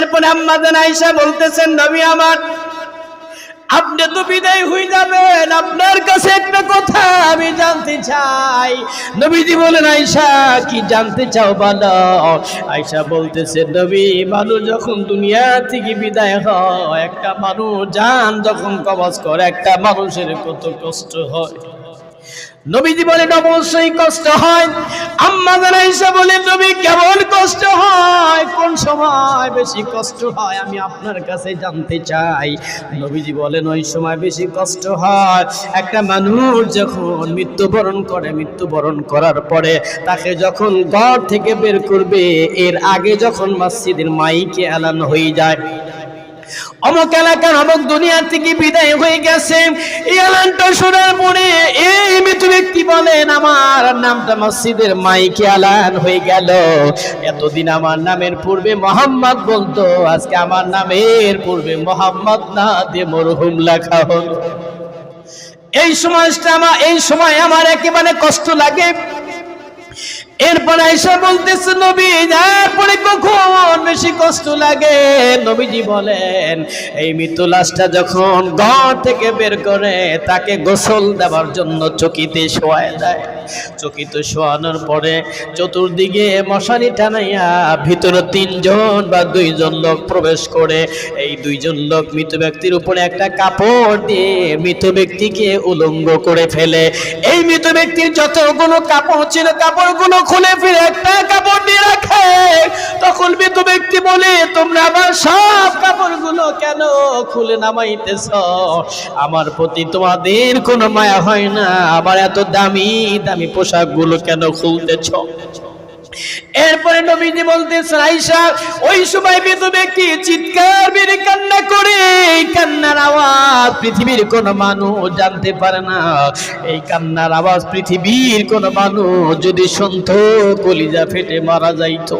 এরপরে আম্মাজান আইসা বলতেছেন, নবী আমার, আপনি তো বিদায় হয়ে যাবেন, আপনার কাছে একটা কথা আমি জানতে চাই। নবীজি বলেন আয়সা কি জানতে চাও বলো? আয়সা বলতেছে, নবী, মানুষ যখন দুনিয়া থেকে বিদায় হয়, একটা মানুষ যান যখন কবজ করে, একটা মানুষের কত কষ্ট হয়। নবীজি বলেন অবশ্যই কষ্ট হয়। আম্মা জানাইসা বলেন নবী, কেমন কষ্ট হয়? কোন সময় বেশি কষ্ট হয়? আমি আপনার কাছে জানতে চাই। নবীজি বলেন, ওই সময় বেশি কষ্ট হয়। একটা মানুষ যখন মৃত্যুবরণ করে, মৃত্যুবরণ করার পরে তাকে যখন ঘর থেকে বের করবে, এর আগে যখন মসজিদের মাইকে এলান হয়ে যায় অমুক এলাকার অমুক দুনিয়া থেকে বিদায় হয়ে গেছে। এই এলানটা শোনার পরে এই মৃত ব্যক্তি বলেন, আমার নামটা মসজিদের মাইকে আলান হয়ে গেল। এতদিন আমার নামের পূর্বে মোহাম্মদ বলতো, আজকে আমার নামের পূর্বে মোহাম্মদ না দিয়ে মরহুম লেখা হলো। এই সময়টা আমার এই সময় আমার একেবারে কষ্ট লাগে। এরপর আইসা বলতেছে, নবী তারপরে কখন বেশি কষ্ট লাগে? নবীজি বলেন, এই মৃত্যু লাশটা যখন ঘর থেকে বের করে, তাকে গোসল দেওয়ার জন্য চকিতে শোয়ায় দেয়। চকিতে শোয়ানোর পরে চতুর্দিকে মশারি টানাইয়া ভিতরে তিনজন বা দুইজন লোক প্রবেশ করে। এই দুইজন লোক মৃত ব্যক্তির উপরে একটা কাপড় দিয়ে মৃত ব্যক্তিকে উলঙ্গ করে ফেলে। এই মৃত ব্যক্তির যতগুলো কাপড় ছিল, কাপড়গুলো খুলে ফিরে একটা কাপড় নিয়ে রাখে। তখন মৃত ব্যক্তি বলে, তোমরা আমার সব কাপড়গুলো কেন খুলে নামাইতেছ? আমার প্রতি তোমাদের কোনো মায়া হয় না। আবার এত দামি দামি পোশাকগুলো কেন খুলতেছ? এরপরে নবীজি বলতেছেন আইসা ওই সময় মৃত ব্যক্তি চিৎকার, মেরে কান্না করে এই কান্নার আওয়াজ পৃথিবীর কোন মানুষ জানতে পারে না। এই কান্নার আওয়াজ পৃথিবীর কোন মানুষ যদি শুনত, কলিজা ফেটে মারা যাইতো।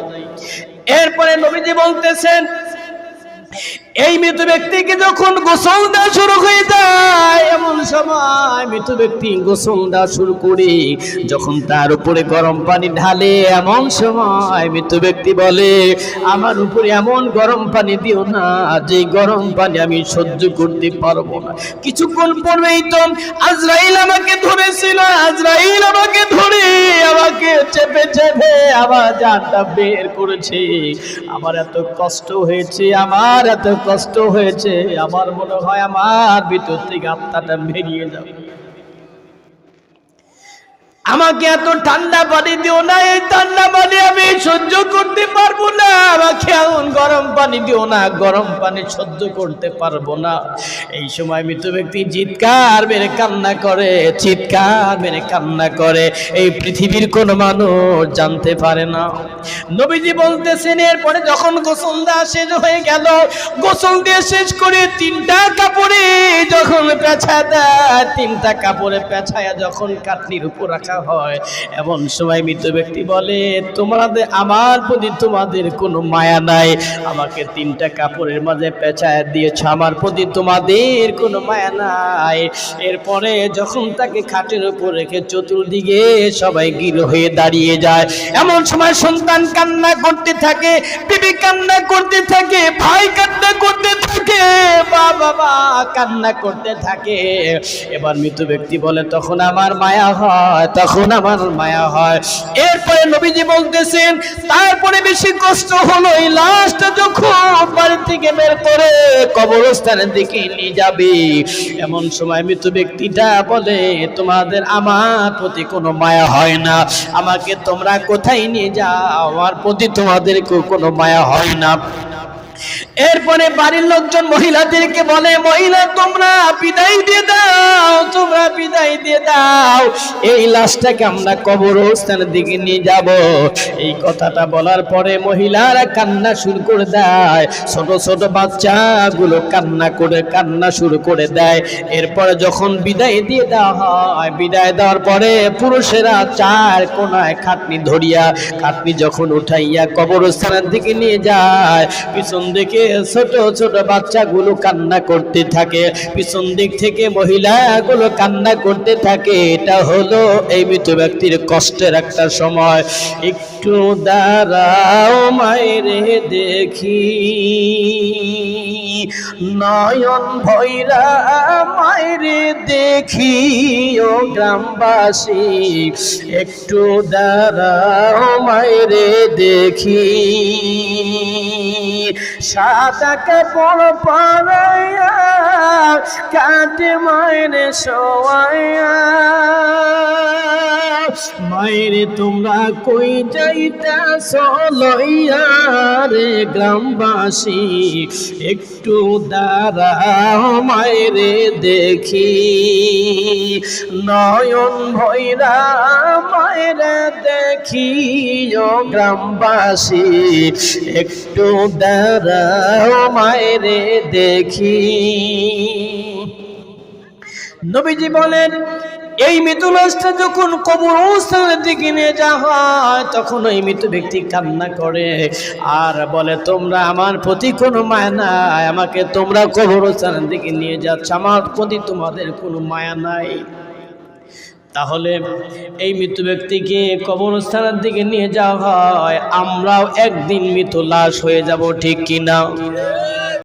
এরপরে নবীজি বলতেছেন এই মৃত ব্যক্তিকে যখন গোসল দেওয়া শুরু হয়ে যায়, এমন সময় মৃত ব্যক্তি গোসল দেওয়া শুরু করে, যখন তার উপরে গরম পানি ঢালে, এমন সময় মৃত ব্যক্তি বলে, আমার উপরে এমন গরম পানি দিও না, যে গরম পানি আমি সহ্য করতে পারব না। কিছুক্ষণ পরেই তো আজরাইল আমাকে ধরেছিল, আজরাইল আমাকে ধরে, আমাকে চেপে চেপে আমার জানটা বের করেছে। আমার এত কষ্ট হয়েছে, আমার এত কষ্ট হয়েছে, আমার মনে হয় আমার ভিতর থেকে আত্মাটা বেরিয়ে যাবে। আমাকে এত ঠান্ডা পানি দিও না, এই ঠান্ডা পানি দিও না, গরম পানি সহ্য করতে পারব না। এই সময় মৃত ব্যক্তি চিৎকার মেরে কান্না করে, চিৎকার মেরে কান্না করে। এই পৃথিবীর কোন মানুষ জানতে পারে না। নবীজি বলতেছেন, এরপরে যখন গোসল দেওয়া শেষ হয়ে গেল, গোসল দিয়ে শেষ করে তিনটা কাপড়ে যখন পেঁচা দেয়, তিনটা কাপড়ে পেঁচায়া যখন কাটনির উপর রাখা হয়, এমন সময় মৃত ব্যক্তি বলে, তোমাদের, আমার প্রতি তোমাদের কোনো মায়া নাই আমাকে তিনটা কাপড়ের মাঝে পেঁচায় দিয়েছ আমার প্রতি তোমাদের কোনো মায়া নাই। এরপরে যখন তাকে খাটের উপর রেখে চতুর্দিকে সবাই গিল হয়ে দাঁড়িয়ে যায়। এমন সময় সন্তান কান্না করতে থাকে, বিবি কান্না করতে থাকে, ভাই কান্না করতে থাকে বাবা কান্না করতে থাকে। এবার মৃত ব্যক্তি বলে, তখন আমার মায়া হয়, তখন আমার মায়া হয়। এরপরে নবীজি বলতেছেন, তারপরে বেশি কষ্ট হলো, এই যখন করে কবরস্থানের দিকে নিয়ে যাবে। এমন সময় মৃত বলে, তোমাদের আমার প্রতি কোনো মায়া হয় না। আমাকে তোমরা কোথায় নিয়ে যাও? আমার প্রতি তোমাদের কোনো মায়া হয় না। এরপরে বাড়ির লোকজন মহিলাদেরকে বলে, মহিলা, তোমরা বিদায় দিয়ে দাও, তোমরা বিদায় দিয়ে দাও। এই লাশটাকে আমরা কবরস্থানের দিকে নিয়ে যাব। এই কথাটা বলার পরে মহিলারা কান্না শুরু করে দেয়। ছোট ছোট বাচ্চাগুলো কান্না করে, কান্না শুরু করে দেয়। এরপরে যখন বিদায় দিয়ে দেওয়া হয়, বিদায় দেওয়ার পরে পুরুষেরা চার কোনায় খাটনি ধরিয়া, খাটনি যখন উঠাইয়া কবরস্থানের দিকে নিয়ে যায়, পিছন দিকে ছোট ছোট বাচ্চাগুলো কান্না করতে থাকে। পিছন দিক থেকে মহিলাগুলো কান্না করতে থাকে। এটা হলো এই মৃত ব্যক্তির কষ্টের একটা সময়। একটু দাঁড়াও মায়ের দেখি। নয়ন ভৈরা মায়েরে দেখি ও গ্রামবাসী, একটু দাঁড়াও মায়েরে দেখি। সাদা কাপড় পরাইয়া কাটে মায়েরে সোয়াইয়া মায়েরে, তোমরা কই যাইতাছ? লইয়া রে গ্রামবাসী, একটু দাঁড়াও মায়েরে দেখি। নয়ন ভৈরা মায়েরে দেখি ও গ্রামবাসী, একটু দাঁড়াও মায়েরে দেখি। নবীজি বলেন এই মৃত লাশটা যখন কবরস্থানের দিকে নিয়ে যাওয়া হয়, তখন ওই মৃত ব্যক্তি কান্না করে। আর বলে, তোমরা আমার প্রতি কোনো মায়া নাই, আমাকে তোমরা কবরস্থানের দিকে নিয়ে যাচ্ছ, আমার প্রতি তোমাদের কোনো মায়া নাই। তাহলে এই মৃত ব্যক্তিকে কবরস্থানের দিকে নিয়ে যাওয়া হয়, আমরাও একদিন মৃত লাশ হয়ে যাব, ঠিক কিনা?